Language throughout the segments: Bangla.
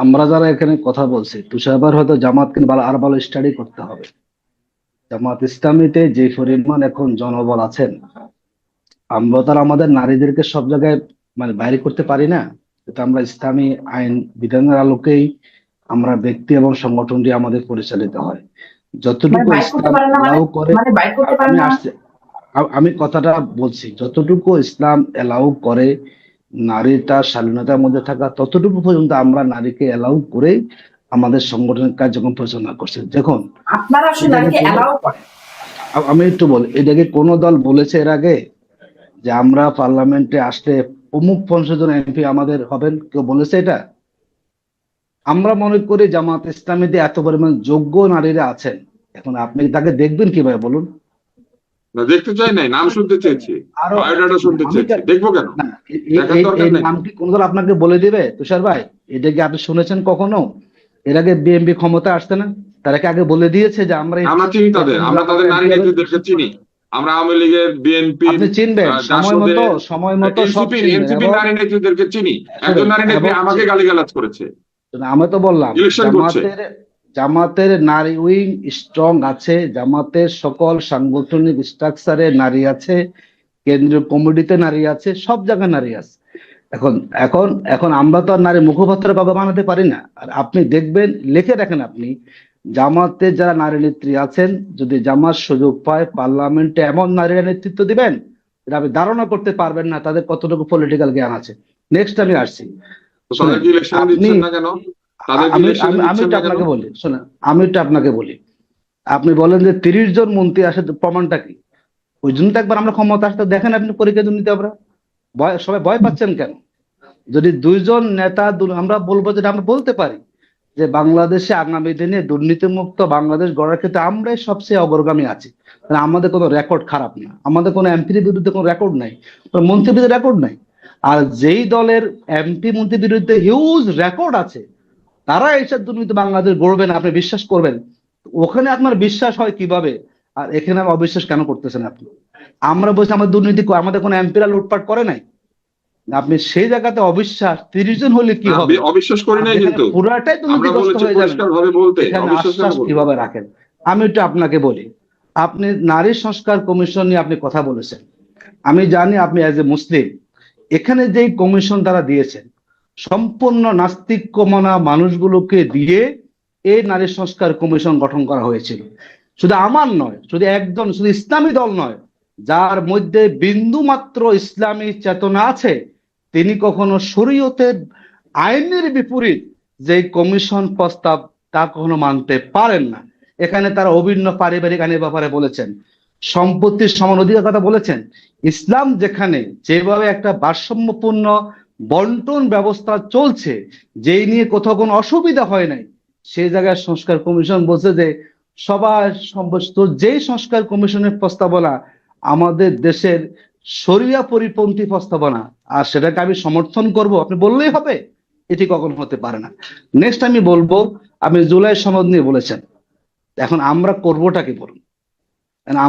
আমরা যারা এখানে কথা বলছি তুষারবার হয়তো জামাতকে আর ভালো স্টাডি করতে হবে। জামাত ইসলামীতে যে পরিমাণ এখন জনবল আছেন আমরা তো আমাদের নারীদেরকে সব জায়গায় মানে বাইরে করতে পারি না। এটা আমরা ইসলামী আইন বিধানের আলোকেই আমরা ব্যক্তি এবং সংগঠনটি আমাদের পরিচালিত হয়। যতটুকু মানে ইসলাম না মানে? করে মানে আমি কথাটা বলছি যতটুকু ইসলাম এলাউ করে নারী তার স্বাধীনতার মধ্যে থাকা ততটুকু পর্যন্ত আমরা নারীকে এলাউ করে আমাদের সংগঠনের কার্যক্রম পরিচালনা করছি। দেখুন আমি একটু বলি এটাকে কোন দল বলেছে এর আগে? যে আমরা পার্লামেন্টে আসলে অমুক পঞ্চাশ জন এমপি আমাদের হবেন কেউ বলেছে এটা? আমরা মনে করি জামাত ইসলামীতে এত পরিমাণ যোগ্য নারীরা আছেন। এখন আপনি তাকে দেখবেন কীভাবে বলুন? না দেখতে চাই নাই নাম শুনতে চেয়েছি। বায়োডাটা শুনতে চেয়েছি। দেখব কেন? না, এ- এ- দেখার এই- দরকার এই নেই। নাম কি কোন দল আপনাকে বলে দিবে? তুষার ভাই এটা কি আপনি শুনেছেন কখনো? এর আগে ক্ষমতা আসছে না? তারা কি আগে বলে দিয়েছে যে আমরা আমরা চিনি তাদের। আমরা তাদের নারী চিনি। আমরা আওয়ামী লীগের বিএনপি আপনি চিনবেন সময় মতো সময় মতো সব এনসিপি এনসিপি নারী নেত্রীদেরকে চিনি। একজন নারী নেত্রী আমাকে গালিগালাজ করেছে। আমি তো বললাম Election করছে। জামাতের নারী উইং স্ট্রং আছে জামাতের সকল সাংগঠনিক স্ট্রাকচারে নারী আছে কেন্দ্রীয় কমিটিতে নারী আছে সব জায়গায় নারী আছে। এখন এখন এখন আমরা তো আর নারী মুখপাত্র বাবা বানাতে পারি না। আর আপনি দেখবেন লিখে রাখেন আপনি জামাতে যারা নারী নেত্রী আছেন যদি জামাত সুযোগ পায় পার্লামেন্টে এমন নারীরা নেতৃত্ব দিবেন এটা আপনি ধারণা করতে পারবেন না তাদের কতটুকু পলিটিক্যাল জ্ঞান আছে। নেক্সট আমি আসছি। আপনি- আমি আমি- একটু আপনাকে বলি শোনেন আমি একটু আপনাকে বলি। আপনি বলেন যে তিরিশ জন মন্ত্রী আসে প্রমাণটা কি? ওই জন্য তো একবার আমরা ক্ষমতা আসতে দেখেন আপনি পরীক্ষা দুর্নীতি আমরা। ভয় সবাই ভয় পাচ্ছেন কেন? যদি দুইজন নেতা আমরা বলব যেটা আমরা বলতে পারি যে বাংলাদেশে আগামী দিনে দুর্নীতিমুক্ত বাংলাদেশ গড়ার ক্ষেত্রে আমরাই সবচেয়ে অগ্রগামী আছি। মানে আমাদের কোনো রেকর্ড খারাপ না। আমাদের কোনো এমপির বিরুদ্ধে কোনো রেকর্ড নাই। মন্ত্রীর বিরুদ্ধে রেকর্ড নাই। আর যেই দলের এমপি মন্ত্রীর বিরুদ্ধে হিউজ রেকর্ড আছে তারা এইসব দুর্নীতি বাংলাদেশ গড়বে না আপনি বিশ্বাস করবেন। ওখানে আপনার বিশ্বাস হয় কীভাবে? আর এখানে অবিশ্বাস কেন করতেছেন আপনি? আমরা বলছি আমাদের দুর্নীতি আমাদের কোনো এমপিরা লুটপাট করে নাই? আপনি সেই জায়গাতে অবিশ্বাস তিরিশ জন হলে কি হবে? অবিশ্বাস করি নাই কিন্তু। পুরাটাই দুর্নীতিগ্রস্ত হয়ে ভাবে এখানে আশ্বাস কীভাবে রাখেন? আমি একটু আপনাকে বলি আপনি নারী সংস্কার কমিশন নিয়ে আপনি কথা বলেছেন। আমি জানি আপনি অ্যাজ এ মুসলিম এখানে যেই কমিশন তারা দিয়েছেন সম্পূর্ণ নাস্তিক্যমনা মানুষগুলোকে দিয়ে এই নারী সংস্কার কমিশন গঠন করা হয়েছিল। শুধু আমার নয়, শুধু একজন শুধু ইসলামী দল নয়, যার মধ্যে বিন্দু মাত্র ইসলামী চেতনা আছে, তিনি কখনো শরীয়তের আইনের বিপরীত যে কমিশন প্রস্তাব তা কখনো মানতে পারেন না। এখানে তারা অভিন্ন পারিবারিক আইনের ব্যাপারে বলেছেন, সম্পত্তির সমান অধিকার কথা বলেছেন। ইসলাম যেখানে যেভাবে একটা ভারসাম্যপূর্ণ বন্টন ব্যবস্থা চলছে, যেই নিয়ে কোথাও কোনো অসুবিধা হয় নাই, সেই জায়গায় সংস্কার কমিশন বলছে যে সবার সমস্ত যেই সংস্কার কমিশনের প্রস্তাবনা আমাদের দেশের সরিয়া পরিপন্থী প্রস্তাবনা, আর সেটাকে আমি সমর্থন করব, আপনি বললেই হবে, এটি কখনো হতে পারে না। নেক্সট আমি বলব, আপনি জুলাই সনদ নিয়ে বলেছেন, এখন আমরা করবোটা কি বলুন?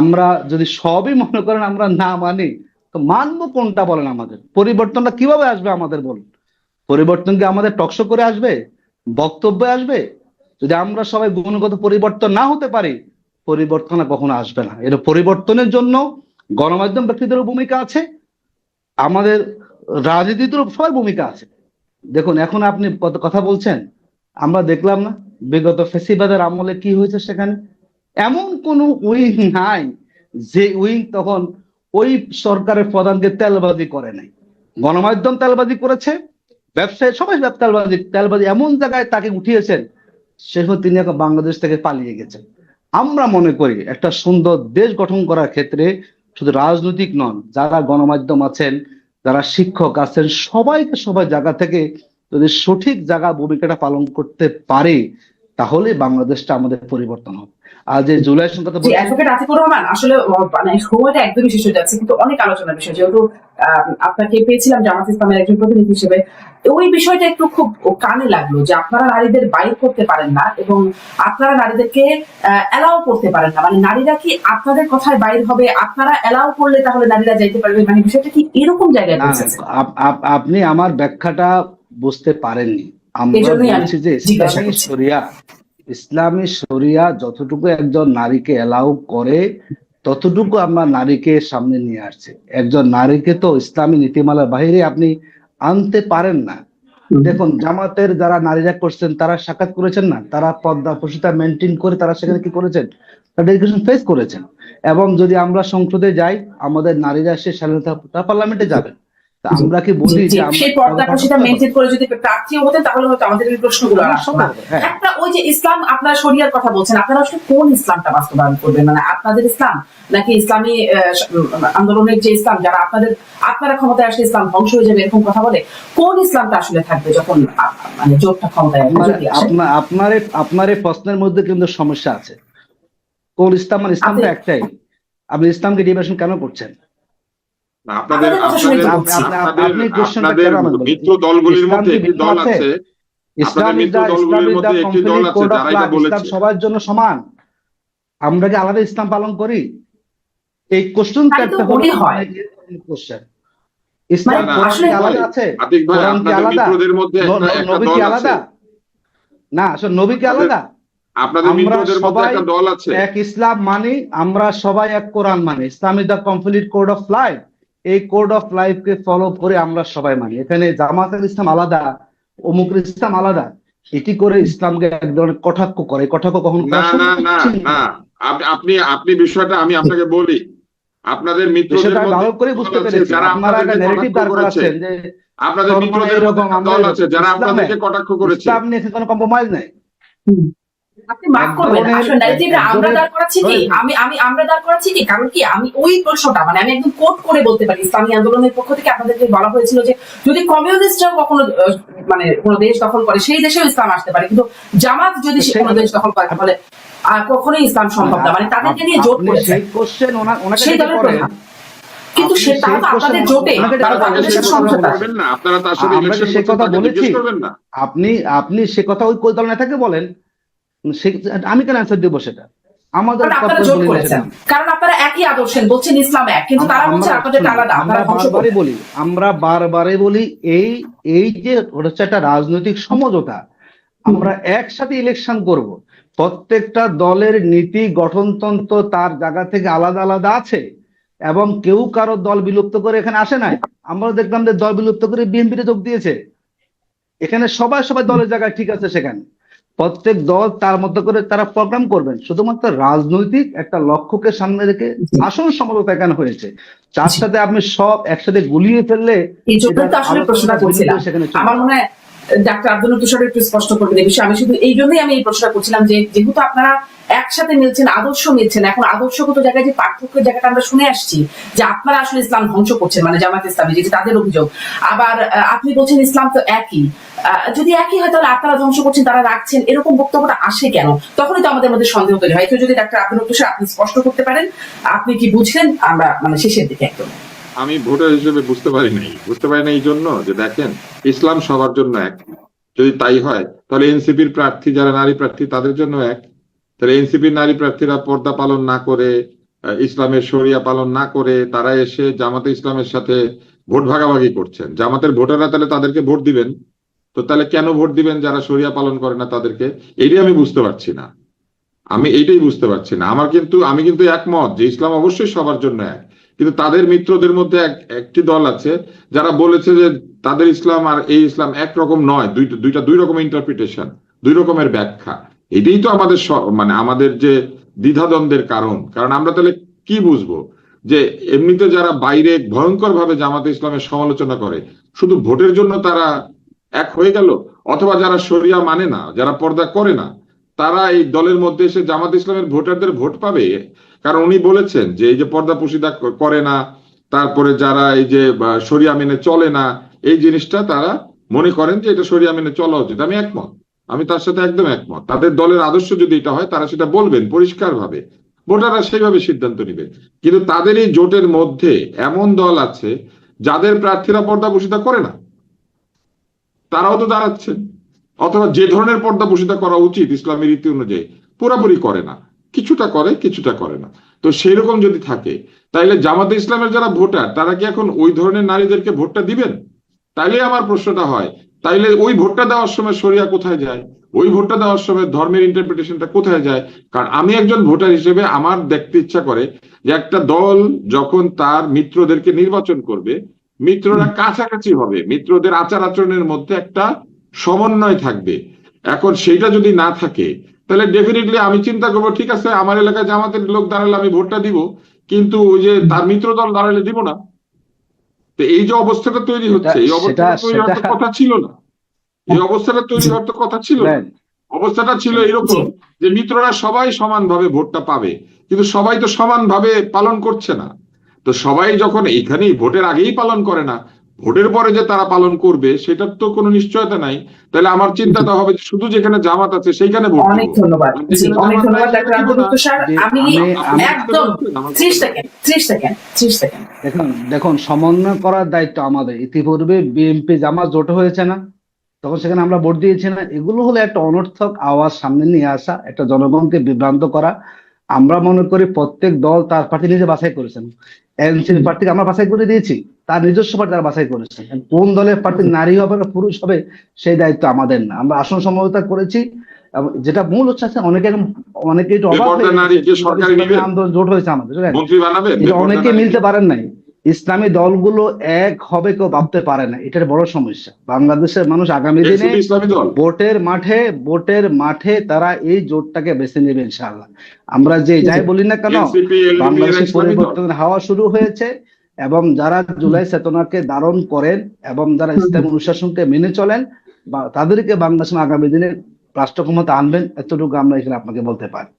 আমরা যদি সবই মনে করেন আমরা না মানি তো মানবো কোনটা বলেন আমাদের? পরিবর্তনটা কীভাবে আসবে আমাদের বলুন? পরিবর্তন কি আমাদের টকশো করে আসবে? বক্তব্যে আসবে? যদি আমরা সবাই গুণগত পরিবর্তন না হতে পারি, পরিবর্তন কখনো আসবে না। এর পরিবর্তনের জন্য গণমাধ্যম ব্যক্তিদেরও ভূমিকা আছে, আমাদের রাজনীতিতেও সবার ভূমিকা আছে। দেখুন, এখন আপনি কত কথা বলছেন, আমরা দেখলাম না বিগত ফেসিবাদের আমলে কি হয়েছে সেখানে? এমন কোন উইং নাই যে উইং তখন ওই সরকারের প্রধানকে তেলবাজি করে নাই। গণমাধ্যম তেলবাজি করেছে, ব্যবসায়ী, সবাই তেলবাজি তেলবাজি এমন জায়গায় তাকে উঠিয়েছেন শেষ তিনি এখন বাংলাদেশ থেকে পালিয়ে গেছেন। আমরা মনে করি একটা সুন্দর দেশ গঠন করার ক্ষেত্রে শুধু রাজনৈতিক নন, যারা গণমাধ্যম আছেন, যারা শিক্ষক আছেন, সবাইকে সবাই জায়গা থেকে যদি সঠিক জায়গা, ভূমিকাটা পালন করতে পারে তাহলে বাংলাদেশটা আমাদের পরিবর্তন হবে। আর যে জুলাই সংখ্যা জি অ্যাডভোকেট আতিকুর রহমান আসলে মানে সময়টা একদমই শেষ হয়ে যাচ্ছে কিন্তু অনেক আলোচনার বিষয়। যেহেতু আপনাকে পেয়েছিলাম জামাত ইসলামের একজন প্রতিনিধি হিসেবে ওই বিষয়টা একটু খুব কানে লাগল যে আপনারা নারীদের বাইর করতে পারেন না এবং আপনারা নারীদেরকে অ্যালাউ করতে পারেন না। মানে নারীরা কি আপনাদের কথায় বাইর হবে? আপনারা অ্যালাউ করলে তাহলে নারীরা যাইতে পারবে? মানে বিষয়টা কি এরকম জায়গায় আপনি আমার ব্যাখ্যাটা বুঝতে পারেননি। আমরা বলছি যে ইসলামী। শরিয়া ইসলামী শরিয়া যতটুকু একজন নারীকে এলাউ করে ততটুকু আমরা নারীকে সামনে নিয়ে আসছে। একজন নারীকে তো ইসলামী নীতিমালার বাইরে আপনি আনতে পারেন না। দেখুন জামাতের যারা নারীরা করছেন তারা সাক্ষাৎ করেছেন না। তারা পদ্মা প্রসূতা মেনটেন করে তারা সেখানে কি করেছেন? তারা ডেডিকেশন ফেস করেছেন। এবং যদি আমরা সংসদে যাই আমাদের নারীরা সে স্বাধীনতা পার্লামেন্টে যাবেন। আমরা কি বলি যে সেই মেনটেন করে যদি প্রার্থীও হতেন তাহলে হয়তো আমাদের এই প্রশ্নগুলো আর আসতো না। হ্যাঁ। একটা ওই যে ইসলাম আপনার শরিয়ার কথা বলছেন আপনারা আসলে কোন ইসলামটা বাস্তবায়ন করবেন? মানে আপনাদের ইসলাম নাকি ইসলামী আন্দোলনের যে ইসলাম যারা আপনাদের আপনারা ক্ষমতায় আসলে ইসলাম ধ্বংস হয়ে যাবে এরকম কথা বলে কোন ইসলামটা আসলে থাকবে যখন মানে জোটটা ক্ষমতায় আসবে, আপনার আপনার এই- প্রশ্নের মধ্যে কিন্তু সমস্যা আছে। কোন ইসলাম মানে ইসলাম তো একটাই। আপনি ইসলামকে ডিভিশন কেন করছেন? আপনাদের আপনাদের? মিত্র দলগুলির ইসলাম মধ্যে একটি দল আছে? সবার জন্য সমান। আমরা কি আলাদা ইসলাম পালন করি এই কোশ্চেন কোশ্চেন ইসলাম কি আলাদা আছে? ন- একটা ন- একটা নবী কি আলাদা? না আসলে নবী কি আলাদা? আপনাদের আমরা মিত্রদের মধ্যে সবাই একটা দল আছে। এক ইসলাম মানি আমরা সবাই এক কোরআন মানি। Islam is the complete code of life এই কোড অফ লাইফ কে ফলো করে আমরা সবাই মানি। এখানে জামাতের ইসলাম আলাদা অমুকের ইসলাম আলাদা। এটি করে ইসলামকে এক ধরনের কটাক্ষ করে। কটাক্ষ কখনো না না না আপনি আপনি বিষয়টা আমি আপনাকে বলি। আপনাদের মিত্রদের মধ্যে করে বুঝতে পেরেছি। যারা আপনারা একটা দাঁড় করাচ্ছেন যে আপনাদের মিত্রদের মধ্যে দল আছে যারা আপনাদেরকে কটাক্ষ করেছে। ইসলাম নিয়ে কোনো কম্প্রোমাইজ নাই। আপনি মাফ করবেন আসলে আমরা দাঁড় করাচ্ছি কি? আমি আমি আমরা দাঁড় করাচ্ছি কি? কারণ কি আমি ওই প্রশ্নটা মানে আমি একদম কোট করে বলতে পারি ইসলামী আন্দোলনের পক্ষ থেকে আপনাদেরকে বলা হয়েছিল যে যদি কমিউনিস্টরাও কখনো মানে কোনো দেশ দখল করে সেই দেশেও ইসলাম আসতে পারে। কিন্তু জামাত যদি সে কোনো দেশ দখল করে তাহলে আর কখনোই ইসলাম সম্ভব না। মানে তাদেরকে নিয়ে জোট আপনি করেছে। সেই দলের প্রধান কিন্তু আপনি সে তারা তো আপনাদের জোটে আপনারা তার সাথে ইলেকশন কথা বলেছি? আপনি আপনি সে কথা ওই কোন দল নেতাকে বলেন? আমি কেন অ্যান্সার দেবো সেটা? আমাদের কারণ আপনারা একই আদর্শেন বলছেন ইসলাম এক কিন্তু তারা বলছে আপনাদের আলাদা আমরা বারবারই বলি আমরা বারবারই বলি এই এই যে হচ্ছে একটা রাজনৈতিক সমঝোতা আমরা একসাথে ইলেকশন করব। প্রত্যেকটা দলের নীতি গঠনতন্ত্র তার জায়গা থেকে আলাদা আলাদা আছে এবং কেউ কারও দল বিলুপ্ত করে এখানে আসে নাই। আমরা দেখলাম যে দল বিলুপ্ত করে বিএনপিতে যোগ দিয়েছে। এখানে সবাই সবাই দলের জায়গায় ঠিক আছে সেখানে। প্রত্যেক দল তার মতো করে তারা প্রোগ্রাম করবেন। শুধুমাত্র রাজনৈতিক একটা লক্ষ্যকে সামনে রেখে আসল সমঝোতা এখানে হয়েছে? তার সাথে আপনি সব একসাথে গুলিয়ে ফেললে সেখানে আমার মনে হয় ডাক্তার আব্দুল তুষার একটু স্পষ্ট করবেন এই বিষয়ে। আমি শুধু এই জন্যই আমি এই প্রশ্নটা করছিলাম যে, যেহেতু আপনারা একসাথে মিলছেন, আদর্শ মিলছেন, এখন আদর্শগত জায়গায় যে পার্থক্যের জায়গাটা আমরা শুনে আসছি, যে আপনারা আসলে ইসলাম ধ্বংস করছেন মানে জামাত ইসলামী যেটি তাদের অভিযোগ। আবার আপনি বলছেন ইসলাম তো একই। যদি একই হয় তাহলে আপনারা ধ্বংস করছেন, তারা রাখছেন, এরকম বক্তব্যটা আসে কেন? তখনই তো আমাদের মধ্যে সন্দেহ তৈরি হয়। একটু যদি ডাক্তার আব্দুল তুষার, আপনি স্পষ্ট করতে পারেন, আপনি কি বুঝলেন? আমরা মানে শেষের দিকে একদম। আমি ভোটার হিসেবে বুঝতে পারি নাই। বুঝতে পারি না এই জন্য যে দেখেন, ইসলাম সবার জন্য এক। যদি তাই হয়, তাহলে এনসিপির প্রার্থী যারা নারী প্রার্থী, তাদের জন্য এক। তাহলে এনসিপির নারী প্রার্থীরা পর্দা পালন না করে ইসলামের শরিয়া পালন না করে, তারা এসে জামাতে ইসলামের সাথে ভোট ভাগাভাগি করছেন। জামাতের ভোটাররা তাহলে তাদেরকে ভোট দিবেন। তো তাহলে কেন ভোট দিবেন যারা শরিয়া পালন করে না তাদেরকে? এটাই আমি বুঝতে পারছি না। আমি এইটাই বুঝতে পারছি না। আমার কিন্তু, আমি কিন্তু একমত যে ইসলাম অবশ্যই সবার জন্য এক। কিন্তু তাদের মিত্রদের মধ্যে একটি দল আছে যারা বলেছে যে তাদের ইসলাম আর এই ইসলাম একরকম নয় দুইটা দুইটা, দুই রকমের ইন্টারপ্রিটেশন দুই রকমের ব্যাখ্যা। এটাই তো আমাদের মানে আমাদের যে দ্বিধাদ্বন্দ্বের কারণ। কারণ আমরা তাহলে কি বুঝব? যে এমনিতে যারা বাইরে ভয়ঙ্কর ভাবে জামাতে ইসলামের সমালোচনা করে, শুধু ভোটের জন্য তারা এক হয়ে গেল? অথবা যারা শরিয়া মানে না, যারা পর্দা করে না তারা এই দলের মধ্যে এসে জামাত ইসলামের ভোটারদের ভোট পাবে? কারণ উনি বলেছেন যে এই যে পর্দা পুশিদা করে না তারপরে যারা এই যে বা, শরিয়া মেনে চলে না এই জিনিসটা তারা মনে করেন যে এটা শরিয়া মেনে চলা উচিত। আমি একমত। আমি তার সাথে একদম একমত। তাদের দলের আদর্শ যদি এটা হয় তারা সেটা বলবেন পরিষ্কার ভাবে ভোটাররা সেইভাবে সিদ্ধান্ত নিবে কিন্তু তাদের এই জোটের মধ্যে এমন দল আছে যাদের প্রার্থীরা পর্দা পুশিদা করে না। তারাও তো দাঁড়াচ্ছেন। অথবা যে ধরনের পর্দা পুশিদা করা উচিত ইসলামী রীতি অনুযায়ী, পুরোপুরি করে না। কিছুটা করে কিছুটা করে না। তো সেই রকম যদি থাকে, তাইলে জামাতে ইসলামের যারা ভোটার, তারা কি এখন ওই ধরনের নারীদেরকে ভোটটা দিবেন? তাইলে আমার প্রশ্নটা হয়, তাইলে ওই ভোটটা দেওয়ার সময় সরিয়া কোথায় যায়? ওই ভোটটা দেওয়ার সময় ধর্মের ইন্টারপ্রিটেশনটা কোথায় যায়? কারণ আমি একজন ভোটার হিসেবে আমার দেখতে ইচ্ছা করে যে একটা দল যখন তার মিত্রদেরকে নির্বাচন করবে, মিত্ররা কাছাকাছি হবে। মিত্রদের আচার আচরণের মধ্যে একটা সমন্বয় থাকবে। এখন সেইটা যদি না থাকে তাহলে ডেফিনেটলি আমি চিন্তা করব ঠিক আছে আমার এলাকায় জামাতের লোক দাঁড়ালে আমি ভোটটা দিব কিন্তু ওই যে তার মিত্র দল দাঁড়ালে দিব না। তো এই যে অবস্থাটা তৈরি হচ্ছে এই অবস্থাটা তৈরি হওয়ার তো কথা ছিল না। এই অবস্থাটা তৈরি হওয়ার তো কথা ছিল না। অবস্থাটা ছিল এরকম যে মিত্ররা সবাই সমানভাবে ভোটটা পাবে কিন্তু সবাই তো সমানভাবে পালন করছে না। তো সবাই যখন এখানেই ভোটের আগেই পালন করে না ভোটের পরে যে তারা পালন করবে সেটার তো কোনো নিশ্চয়তা নাই। তাহলে আমার চিন্তাটা হবে যে শুধু যেখানে জামাত আছে সেইখানে ভোট অনেক ধন্যবাদ। অনেক ধন্যবাদ ডাক্তার। স্যার আমি একদম আমার- ত্রিশ সেকেন্ড ত্রিশ সেকেন্ড ত্রিশ সেকেন্ড। দেখুন দেখুন সমন্বয় করার দায়িত্ব আমাদের। ইতিপূর্বে বিএনপি জামাত জোট হয়েছে না। তখন সেখানে আমরা ভোট দিয়েছি না। এগুলো হলো একটা অনর্থক আওয়াজ সামনে নিয়ে আসা একটা জনগণকে বিভ্রান্ত করা। আমরা মনে করি প্রত্যেক দল তার প্রার্থী নিজে বাছাই করেছেন। এনসিপি প্রার্থীকে আমরা বাছাই করে দিয়েছি। তার নিজস্ব প্রার্থী তারা বাছাই করেছেন। কোন দলের প্রার্থী নারী হবে না পুরুষ হবে সেই দায়িত্ব আমাদের না। আমরা আসন সমঝোতা করেছি যেটা মূল হচ্ছে অনেকে অনেকে আন্দোলন জোট হয়েছে আমাদের অনেকে মিলতে পারেন নাই। ইসলামী দলগুলো এক হবে কেউ ভাবতে পারে না। এটার বড় সমস্যা। বাংলাদেশের মানুষ আগামী দিনে ভোটের মাঠে ভোটের মাঠে তারা এই জোটটাকে বেছে নেবে ইনশাআল্লাহ। আমরা যে যাই বলি না কেন বাংলাদেশের এলডিপি বাংলাদেশে ইসলামী দল। পরিবর্তন হাওয়া শুরু হয়েছে। এবং যারা জুলাই চেতনাকে ধারণ করেন এবং যারা ইসলাম অনুশাসনকে মেনে চলেন, বা তাদেরকে বাংলাদেশ আগামী দিনে রাষ্ট্র ক্ষমতা আনবেন, এতটুকু আমরা এখানে আপনাকে বলতে পারি।